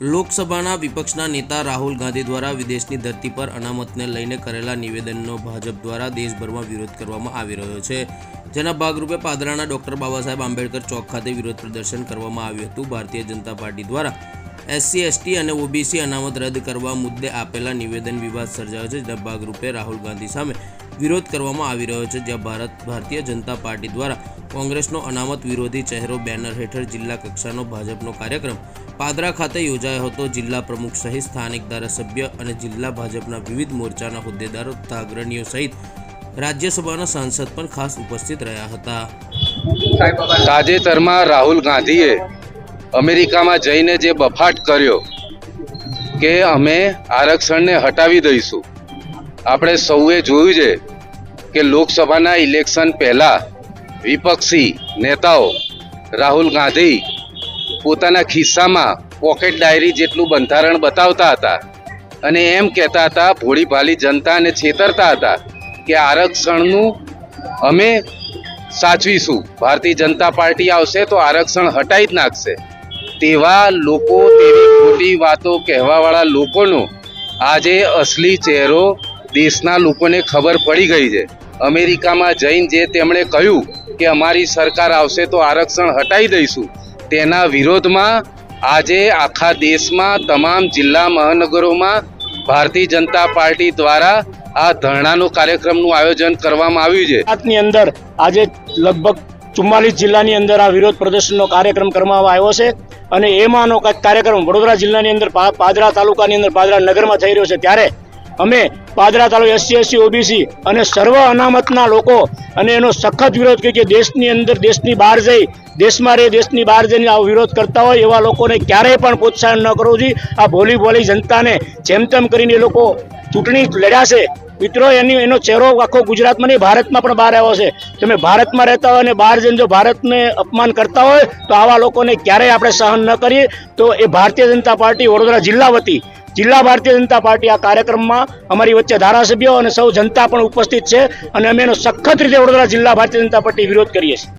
લોકસભાના વિપક્ષના નેતા રાહુલ ગાંધી દ્વારા વિદેશની ધરતી પર અનામતને લઈને કરેલા નિવેદનનો ભાજપ દ્વારા દેશભરમાં વિરોધ કરવામાં આવી રહ્યો છે. જેના ભાગરૂપે પાદરાના ડોક્ટર બાબા સાહેબ આંબેડકર ચોક ખાતે વિરોધ પ્રદર્શન કરવામાં આવ્યું હતું. ભારતીય જનતા પાર્ટી દ્વારા એસસી, એસટી અને ઓબીસી અનામત રદ કરવા મુદ્દે આપેલા નિવેદન વિવાદ સર્જાયો છે. જેના ભાગરૂપે રાહુલ ગાંધી સામે વિરોધ કરવામાં આવી રહ્યો છે, જ્યાં ભારત, ભારતીય જનતા પાર્ટી દ્વારા કોંગ્રેસનો અનામત વિરોધી ચહેરો બેનર હેઠળ જિલ્લા કક્ષાનો ભાજપનો કાર્યક્રમ પાદરા ખાતે યોજાયો હતો. જિલ્લા પ્રમુખ સહિત સ્થાનિક ધારાસભ્ય અને જિલ્લા ભાજપના વિવિધ મોરચાના હોદ્દેદારો તથા અગ્રણીઓ સહિત રાજ્યસભાના સાંસદ પણ ખાસ ઉપસ્થિત રહ્યા હતા. તાજેતરમાં રાહુલ ગાંધીએ અમેરિકામાં જઈને જે બફાટ કર્યો કે અમે આરક્ષણને હટાવી દઈશું આપણે સૌએ જોયું છે કે લોકસભાના ઇલેક્શન પહેલા વિપક્ષી નેતાઓ રાહુલ ગાંધી પોતાના ખિસ્સામાં પોકેટ ડાયરી જેટલું બંધારણ બતાવતા હતા અને એમ કહેતા હતા ભોળી ભાલી જનતાને છેતરતા હતા કે આરક્ષણનું અમે સાચવીશું. ભારતીય જનતા પાર્ટી આવશે તો આરક્ષણ હટાવી જ નાખશે. તેવા લોકો, તેવી ખોટી વાતો કહેવાવાળા લોકોનો આજે અસલી ચહેરો દેશના લોકોને ખબર પડી ગઈ છે. અમેરિકામાં જઈને જે તેમણે કહ્યું કે અમારી સરકાર આવશે તો આરક્ષણ હટાવી દઈશું, તેના વિરોધમાં આજે આખા દેશમાં તમામ જિલ્લા મહાનગરોમાં ભારતીય જનતા પાર્ટી દ્વારા આ ધરણાનો કાર્યક્રમનું આયોજન કરવામાં આવ્યું છે. ગુજરાતની અંદર આજે લગભગ ચુમ્માલીસ જિલ્લાની અંદર આ વિરોધ પ્રદર્શનનો કાર્યક્રમ કરવામાં આવ્યો છે અને એમાંનો કાર્યક્રમ વડોદરા જિલ્લાની અંદર પાદરા તાલુકાની અંદર પાદરા નગરમાં થઈ રહ્યો છે. ત્યારે અમે Padra taluka SC SC OBC અને સર્વ અનામતના લોકો અને એનો સખત વિરોધ કરીએ કે દેશની અંદર દેશની બહાર જઈ, દેશમાં રહે, દેશની બહાર જઈને આવો વિરોધ કરતા હોય એવા લોકોને ક્યારેય પણ પ્રોત્સાહન ન કરવું જોઈએ. આ ભોલી ભોલી જનતાને જેમ તેમ કરીને એ લોકો ચૂંટણી લડ્યા છે. મિત્રો, એની એનો ચહેરો આખો ગુજરાતમાં નહીં, ભારતમાં પણ બહાર આવ્યો છે. તમે ભારતમાં રહેતા હોય અને બહાર જઈને જો ભારતને અપમાન કરતા હોય, તો આવા લોકોને ક્યારેય આપણે સહન ન કરીએ. તો એ ભારતીય જનતા પાર્ટી વડોદરા જિલ્લા વતી, જિલ્લા ભારતીય જનતા પાર્ટી આ કાર્યક્રમમાં અમારી વચ્ચે ધારાસભ્યો અને સૌ જનતા પણ ઉપસ્થિત છે અને અમે એનો સખત રીતે વડોદરા જિલ્લા ભારતીય જનતા પાર્ટી વિરોધ કરીએ છીએ.